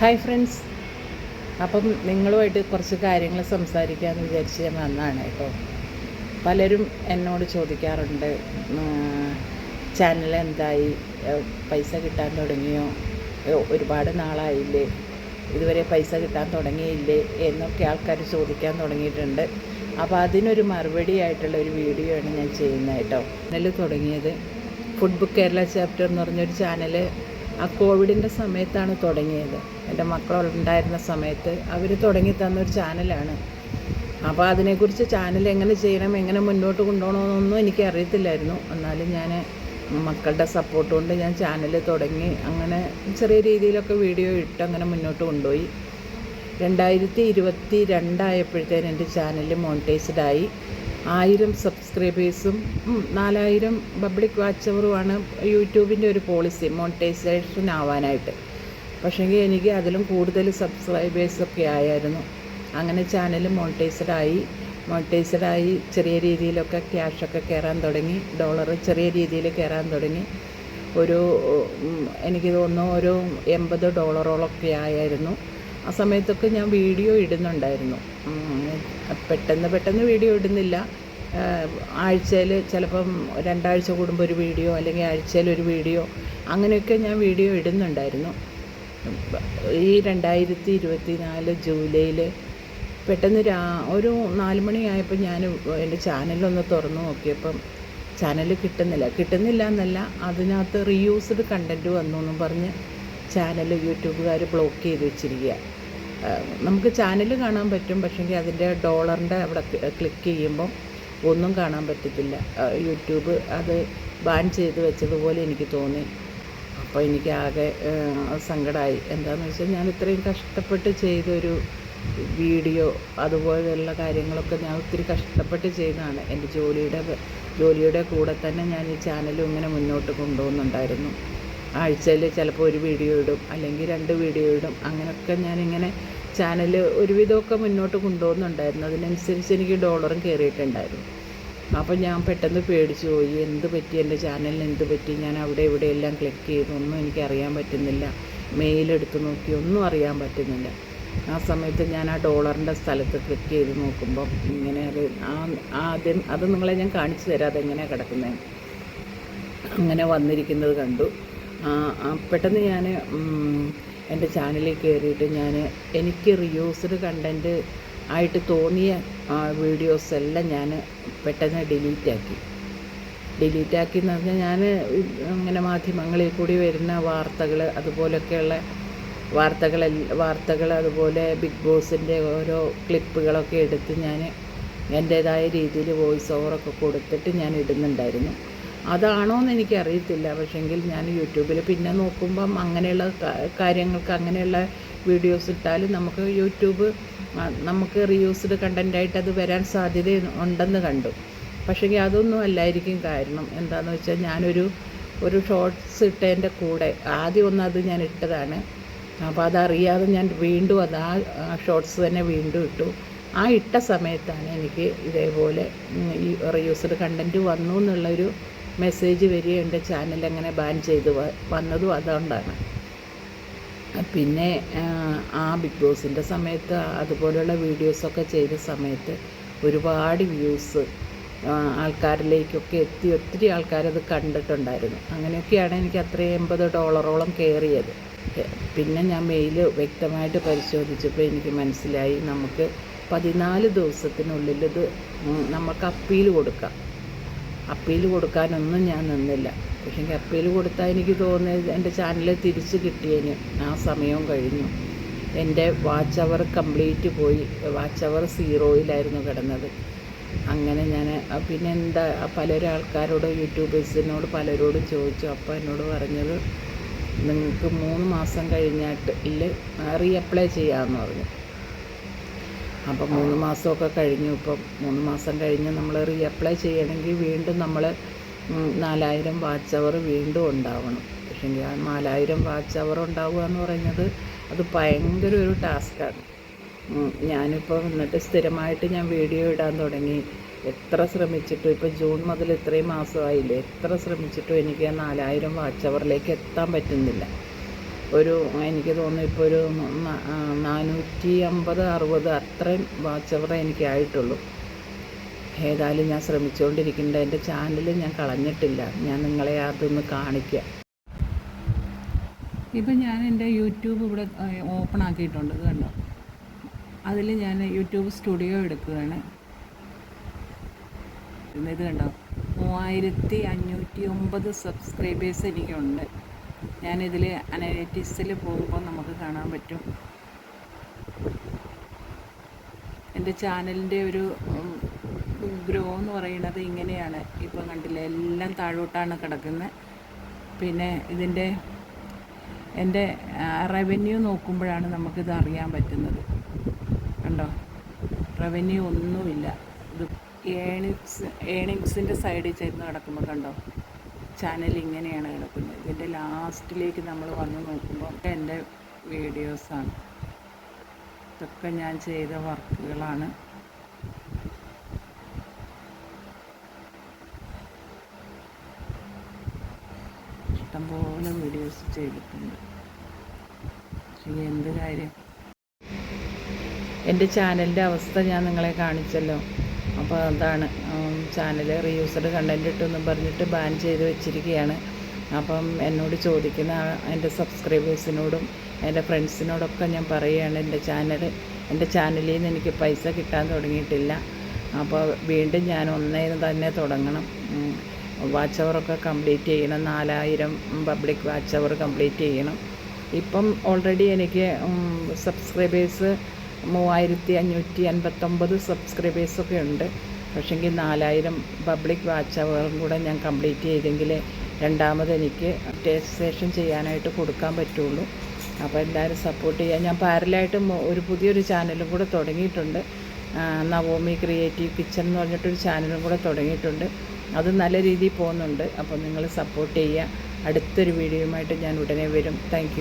Hi friends. അപ്പം നിങ്ങളുമായിട്ട് കുറച്ച് കാര്യങ്ങൾ സംസാരിക്കാമെന്ന് വിചാരിച്ച് ഞാൻ വന്നതാണ് കേട്ടോ. പലരും എന്നോട് ചോദിക്കാറുണ്ട് ചാനൽ എന്തായി? പൈസ കിട്ടാൻ തുടങ്ങിയോ? ഒരുപാട് നാളായില്ലേ? ഇതുവരെ പൈസ കിട്ടാൻ തുടങ്ങിയില്ലേ? എന്നൊക്കെ ആൾക്കാർ ചോദിക്കാൻ തുടങ്ങിയിട്ടുണ്ട്. അപ്പോൾ അതിനൊരു മറുപടി ആയിട്ടുള്ള ഒരു വീഡിയോ ആണ് ഞാൻ ചെയ്യുന്നത് കേട്ടോ. ചാനൽ തുടങ്ങിയത്. ഫുഡ് ബുക്ക് കേരള ചാപ്റ്റർ എന്ന് പറഞ്ഞൊരു ചാനൽ ആ കോവിഡിന്റെ സമയത്താണ് തുടങ്ങിയത്. എന്റെ മക്കളുണ്ടായിരുന്ന സമയത്ത് അവർ തുടങ്ങി തന്നൊരു ചാനലാണ്. അപ്പോൾ അതിനെക്കുറിച്ച് ചാനൽ എങ്ങനെ ചെയ്യണം എങ്ങനെ മുന്നോട്ട് കൊണ്ടുപോകണമെന്നൊന്നും എനിക്ക് അറിയത്തില്ലായിരുന്നു എന്നാലും ഞാൻ മക്കളുടെ സപ്പോർട്ട് കൊണ്ട് ഞാൻ ചാനൽ തുടങ്ങി. അങ്ങനെ ചെറിയ രീതിയിലൊക്കെ വീഡിയോ ഇട്ട് അങ്ങനെ മുന്നോട്ട് കൊണ്ടുപോയി. രണ്ടായിരത്തി ഇരുപത്തി രണ്ടായപ്പോഴത്തേന് എന്റെ ചാനൽ മോണിറ്റൈസ്ഡ് ആയി. ആയിരം സബ്സ്ക്രൈബേഴ്സും നാലായിരം പബ്ലിക് വാച്ച് അവറുമാണ് യൂട്യൂബിന്റെ ഒരു പോളിസി മോണിറ്റൈസേഷൻ ആവാനായിട്ട്. പക്ഷേങ്കിൽ എനിക്ക് അതിലും കൂടുതൽ സബ്സ്ക്രൈബേഴ്സൊക്കെ ആയായിരുന്നു. അങ്ങനെ ചാനൽ മോണിറ്റൈസ്ഡ് ആയി മോണിറ്റൈസ്ഡ് ആയി ചെറിയ രീതിയിലൊക്കെ ക്യാഷൊക്കെ കയറാൻ തുടങ്ങി ഡോളർ ചെറിയ രീതിയിൽ കയറാൻ തുടങ്ങി. ഒരു എനിക്ക് തോന്നുന്നു ഒരു എൺപത് ഡോളറോളൊക്കെ ആയായിരുന്നു. ആ സമയത്തൊക്കെ ഞാൻ വീഡിയോ ഇടുന്നുണ്ടായിരുന്നു. പെട്ടെന്ന് പെട്ടെന്ന് വീഡിയോ ഇടുന്നില്ല. ആഴ്ചയിൽ ചിലപ്പം രണ്ടാഴ്ച കൂടുമ്പോൾ ഒരു വീഡിയോ അല്ലെങ്കിൽ ആഴ്ചയിൽ ഒരു വീഡിയോ അങ്ങനെയൊക്കെ ഞാൻ വീഡിയോ ഇടുന്നുണ്ടായിരുന്നു. ഈ രണ്ടായിരത്തി ഇരുപത്തി നാല് ജൂലൈയിൽ പെട്ടെന്ന് രാ ഒരു നാല് മണിയായപ്പോൾ ഞാൻ എന്റെ ചാനലൊന്ന് തുറന്നു നോക്കിയപ്പം ചാനൽ കിട്ടുന്നില്ല. കിട്ടുന്നില്ല എന്നല്ല അതിനകത്ത് റീയൂസ്ഡ് കണ്ടന്റ് വന്നു എന്നും പറഞ്ഞ് ചാനൽ യൂട്യൂബുകാർ ബ്ലോക്ക് ചെയ്ത് വെച്ചിരിക്കുക നമുക്ക് ചാനൽ കാണാൻ പറ്റും പക്ഷേങ്കിൽ അതിന്റെ ഡോളറിന്റെ അവിടെ ക്ലിക്ക് ചെയ്യുമ്പം ഒന്നും കാണാൻ പറ്റത്തില്ല. യൂട്യൂബ് അത് ബാൻ ചെയ്ത് വെച്ചതുപോലെ എനിക്ക് തോന്നി. അപ്പോൾ എനിക്ക് ആകെ സങ്കടമായി എന്താണെന്ന് വെച്ചാൽ ഞാൻ ഇത്രയും കഷ്ടപ്പെട്ട് ചെയ്തൊരു വീഡിയോ അതുപോലെയുള്ള കാര്യങ്ങളൊക്കെ ഞാൻ ഒത്തിരി കഷ്ടപ്പെട്ട് ചെയ്തതാണ്. എന്റെ ജോലിയുടെ ജോലിയുടെ കൂടെ തന്നെ ഞാൻ ഈ ചാനലും ഇങ്ങനെ മുന്നോട്ട് കൊണ്ടുപോകുന്നുണ്ടായിരുന്നു. ആഴ്ചയിൽ ചിലപ്പോൾ ഒരു വീഡിയോ ഇടും അല്ലെങ്കിൽ രണ്ട് വീഡിയോ ഇടും. അങ്ങനെയൊക്കെ ഞാനിങ്ങനെ ചാനൽ ഒരുവിധമൊക്കെ മുന്നോട്ട് കൊണ്ടുപോകുന്നുണ്ടായിരുന്നു. അതിനനുസരിച്ച് എനിക്ക് ഡോളറും കയറിയിട്ടുണ്ടായിരുന്നു. അപ്പോൾ ഞാൻ പെട്ടെന്ന് പേടിച്ചു പോയി. എന്ത് പറ്റി? എന്റെ ചാനലിന് എന്ത് പറ്റി? ഞാൻ അവിടെ ഇവിടെ എല്ലാം ക്ലിക്ക് ചെയ്തു. ഒന്നും എനിക്ക് അറിയാൻ പറ്റുന്നില്ല. മെയിലെടുത്ത് നോക്കി. ഒന്നും അറിയാൻ പറ്റുന്നില്ല. ആ സമയത്ത് ഞാൻ ആ ഡോളറിന്റെ സ്ഥലത്ത് ക്ലിക്ക് ചെയ്ത് നോക്കുമ്പോൾ ഇങ്ങനെ അത് ആദ്യം അത് നിങ്ങളെ ഞാൻ കാണിച്ചു തരാം അതെങ്ങനെയാണ് കിടക്കുന്നത് അങ്ങനെ വന്നിരിക്കുന്നത് കണ്ടു. പെട്ടെന്ന് ഞാൻ എന്റെ ചാനലിൽ കയറിയിട്ട് ഞാൻ എനിക്ക് റിയൂസ്ഡ് കണ്ടന്റ് ആയിട്ട് തോന്നിയ വീഡിയോസ് എല്ലാം ഞാൻ പെട്ടെന്ന് ഡിലീറ്റ് ആക്കി. ഡിലീറ്റ് ആക്കി എന്ന് പറഞ്ഞാൽ ഞാൻ അങ്ങനെ മാധ്യമങ്ങളിൽ കൂടി വരുന്ന വാർത്തകൾ അതുപോലൊക്കെയുള്ള വാർത്തകൾ വാർത്തകൾ അതുപോലെ ബിഗ് ബോസിന്റെ ഓരോ ക്ലിപ്പുകളൊക്കെ എടുത്ത് ഞാൻ എന്റേതായ രീതിയിൽ വോയിസ് ഓവറൊക്കെ കൊടുത്തിട്ട് ഞാൻ ഇടുന്നുണ്ടായിരുന്നു അതാണോ എന്ന് എനിക്കറിയത്തില്ല. പക്ഷെങ്കിൽ ഞാൻ യൂട്യൂബിൽ പിന്നെ നോക്കുമ്പം അങ്ങനെയുള്ള കാര്യങ്ങൾക്ക് അങ്ങനെയുള്ള വീഡിയോസ് ഇട്ടാൽ നമുക്ക് യൂട്യൂബ് നമുക്ക് റീയൂസ്ഡ് കണ്ടന്റായിട്ട് അത് വരാൻ സാധ്യത ഉണ്ടെന്ന് കണ്ടു. പക്ഷേങ്കിൽ അതൊന്നും അല്ലായിരിക്കും കാരണം എന്താണെന്ന് വെച്ചാൽ ഞാനൊരു ഒരു ഷോർട്സ് ഇട്ടതിന്റെ കൂടെ ആദ്യം ഒന്ന് അത് ഞാൻ ഇട്ടതാണ്. അപ്പോൾ അതറിയാതെ ഞാൻ വീണ്ടും അത് ആ ഷോർട്സ് തന്നെ വീണ്ടും ഇട്ടു. ആ ഇട്ട സമയത്താണ് എനിക്ക് ഇതേപോലെ ഈ റീയൂസ്ഡ് കണ്ടന്റ് വന്നു എന്നുള്ളൊരു മെസ്സേജ് വരികയും എന്റെ ചാനൽ അങ്ങനെ ബാൻ ചെയ്ത് വന്നതും അതുകൊണ്ടാണ്. പിന്നെ ആ, ബിഗ് ബോസിന്റെ സമയത്ത് അതുപോലെയുള്ള വീഡിയോസൊക്കെ ചെയ്ത സമയത്ത് ഒരുപാട് വ്യൂസ് ആൾക്കാരിലേക്കൊക്കെ എത്തി ഒത്തിരി ആൾക്കാരത് കണ്ടിട്ടുണ്ടായിരുന്നു. അങ്ങനെയൊക്കെയാണ് എനിക്ക് അത്രയും എൺപത് ഡോളറോളം കയറിയത്. പിന്നെ ഞാൻ മെയിൽ വ്യക്തമായിട്ട് പരിശോധിച്ചപ്പോൾ എനിക്ക് മനസ്സിലായി നമുക്ക് പതിനാല് ദിവസത്തിനുള്ളിൽ ഇത് നമുക്ക് അപ്പീൽ കൊടുക്കാം. അപ്പീൽ കൊടുക്കാനൊന്നും ഞാൻ നിന്നില്ല. പക്ഷേ അപ്പീൽ കൊടുത്താൽ എനിക്ക് തോന്നുന്നത് എന്റെ ചാനൽ തിരിച്ച് കിട്ടിയതിന് ആ സമയവും കഴിഞ്ഞു. എന്റെ വാച്ച് അവർ കംപ്ലീറ്റ് പോയി. വാച്ച് അവർ സീറോയിലായിരുന്നു കിടന്നത്. അങ്ങനെ ഞാൻ പിന്നെ എന്താ പലരാൾക്കാരോട് യൂട്യൂബേഴ്സിനോട് പലരോടും ചോദിച്ചു. അപ്പോൾ എന്നോട് പറഞ്ഞത് നിങ്ങൾക്ക് മൂന്ന് മാസം കഴിഞ്ഞിട്ട് ഇല്ല റീഅപ്ലൈ ചെയ്യാമെന്ന് പറഞ്ഞു. അപ്പം മൂന്ന് മാസമൊക്കെ കഴിഞ്ഞു. ഇപ്പം മൂന്ന് മാസം കഴിഞ്ഞ് നമ്മൾ റീഅപ്ലൈ ചെയ്യണമെങ്കിൽ വീണ്ടും നമ്മൾ നാലായിരം വാച്ച് അവർ വീണ്ടും ഉണ്ടാവണം. പക്ഷേ ആ നാലായിരം വാച്ച് അവർ ഉണ്ടാവുക എന്ന് പറയുന്നത് അത് ഭയങ്കര ഒരു ടാസ്ക്കാണ് ഞാനിപ്പോൾ എന്നിട്ട് സ്ഥിരമായിട്ട് ഞാൻ വീഡിയോ ഇടാൻ തുടങ്ങി. എത്ര ശ്രമിച്ചിട്ടും ഇപ്പോൾ ജൂൺ മുതൽ ഇത്രയും മാസമായില്ലേ? എത്ര ശ്രമിച്ചിട്ടും എനിക്ക് ആ നാലായിരം വാച്ച് അവറിലേക്ക് എത്താൻ പറ്റുന്നില്ല. ഒരു എനിക്ക് തോന്നുന്നു ഇപ്പോൾ ഒരു നാനൂറ്റി അമ്പത് അറുപത് അത്രയും വാച്ച് അവർ എനിക്ക് ആയിട്ടുള്ളൂ. ഏതായാലും ഞാൻ ശ്രമിച്ചുകൊണ്ടിരിക്കുന്നുണ്ട് എന്റെ ചാനൽ ഞാൻ കളഞ്ഞിട്ടില്ല. ഞാൻ നിങ്ങളെ അതൊന്ന് കാണിക്കാം. ഇപ്പം ഞാൻ എന്റെ യൂട്യൂബ് ഇവിടെ ഓപ്പൺ ആക്കിയിട്ടുണ്ട്. കണ്ടോ? അതിൽ ഞാൻ യൂട്യൂബ് സ്റ്റുഡിയോ എടുക്കുകയാണ്. ഇത് കണ്ടോ? മൂവായിരത്തി അഞ്ഞൂറ്റി ഒമ്പത് സബ്സ്ക്രൈബേഴ്സ് എനിക്കുണ്ട്. ഞാനിതിൽ അനലിറ്റിക്സിൽ പോകുമ്പോൾ നമുക്ക് കാണാൻ പറ്റും. എന്റെ ചാനലിന്റെ ഒരു ഗ്രോ എന്ന് പറയുന്നത് ഇങ്ങനെയാണ്. ഇപ്പം കണ്ടില്ലേ എല്ലാം താഴോട്ടാണ് കിടക്കുന്നത് പിന്നെ ഇതിന്റെ എന്റെ റവന്യൂ നോക്കുമ്പോഴാണ് നമുക്കിത് അറിയാൻ പറ്റുന്നത്. കണ്ടോ? റവന്യൂ ഒന്നുമില്ല. ഇത് ഏണിങ്സ് ഏണിങ്സിന്റെ സൈഡിൽ ചേർന്ന് കിടക്കുമ്പോൾ കണ്ടോ? ചാനൽ ഇങ്ങനെയാണ് കിടക്കുന്നത് ഇതിന്റെ ലാസ്റ്റിലേക്ക് നമ്മൾ വന്ന് നോക്കുമ്പോൾ എന്റെ വീഡിയോസാണ് ഇതൊക്കെ ഞാൻ ചെയ്ത വർക്കുകളാണ്. ഇഷ്ടംപോലെ വീഡിയോസ് ചെയ്തിട്ടുണ്ട്. പക്ഷേ എന്ത് കാര്യം? എന്റെ ചാനലിന്റെ അവസ്ഥ ഞാൻ നിങ്ങളെ കാണിച്ചല്ലോ. അപ്പോൾ അതാണ് ചാനൽ റീയൂസ്ഡ് കണ്ടന്റ് ഇട്ടെന്നും പറഞ്ഞിട്ട് ബാൻ ചെയ്ത് വെച്ചിരിക്കുകയാണ്. അപ്പം എന്നോട് ചോദിക്കുന്ന എന്റെ സബ്സ്ക്രൈബേഴ്സിനോടും എന്റെ ഫ്രണ്ട്സിനോടൊക്കെ ഞാൻ പറയുകയാണ് എന്റെ ചാനൽ എന്റെ ചാനലിൽ നിന്ന് എനിക്ക് പൈസ കിട്ടാൻ തുടങ്ങിയിട്ടില്ല. അപ്പോൾ വീണ്ടും ഞാൻ ഒന്നേ തന്നെ തുടങ്ങണം. വാച്ച് അവറൊക്കെ കംപ്ലീറ്റ് ചെയ്യണം. നാലായിരം പബ്ലിക് വാച്ച് അവർ കംപ്ലീറ്റ് ചെയ്യണം. ഇപ്പം ഓൾറെഡി എനിക്ക് സബ്സ്ക്രൈബേഴ്സ് മൂവായിരത്തി അഞ്ഞൂറ്റി അൻപത്തൊമ്പത് സബ്സ്ക്രൈബേഴ്സൊക്കെ ഉണ്ട്. പക്ഷെങ്കിൽ നാലായിരം പബ്ലിക് വാച്ച് അവറും കൂടെ ഞാൻ കംപ്ലീറ്റ് ചെയ്തെങ്കിൽ രണ്ടാമത് എനിക്ക് ടേസ്റ്റേഷൻ ചെയ്യാനായിട്ട് കൊടുക്കാൻ പറ്റുള്ളൂ. അപ്പോൾ എല്ലാവരും സപ്പോർട്ട് ചെയ്യുക ഞാൻ പാരലായിട്ട് ഒരു പുതിയൊരു ചാനലും കൂടെ തുടങ്ങിയിട്ടുണ്ട്. നവോമി ക്രിയേറ്റീവ് കിച്ചൺ എന്ന് പറഞ്ഞിട്ടൊരു ചാനലും കൂടെ തുടങ്ങിയിട്ടുണ്ട്. അത് നല്ല രീതിയിൽ പോകുന്നുണ്ട്. അപ്പോൾ നിങ്ങൾ സപ്പോർട്ട് ചെയ്യുക. അടുത്തൊരു വീഡിയോയുമായിട്ട് ഞാൻ ഉടനെ വരും. താങ്ക്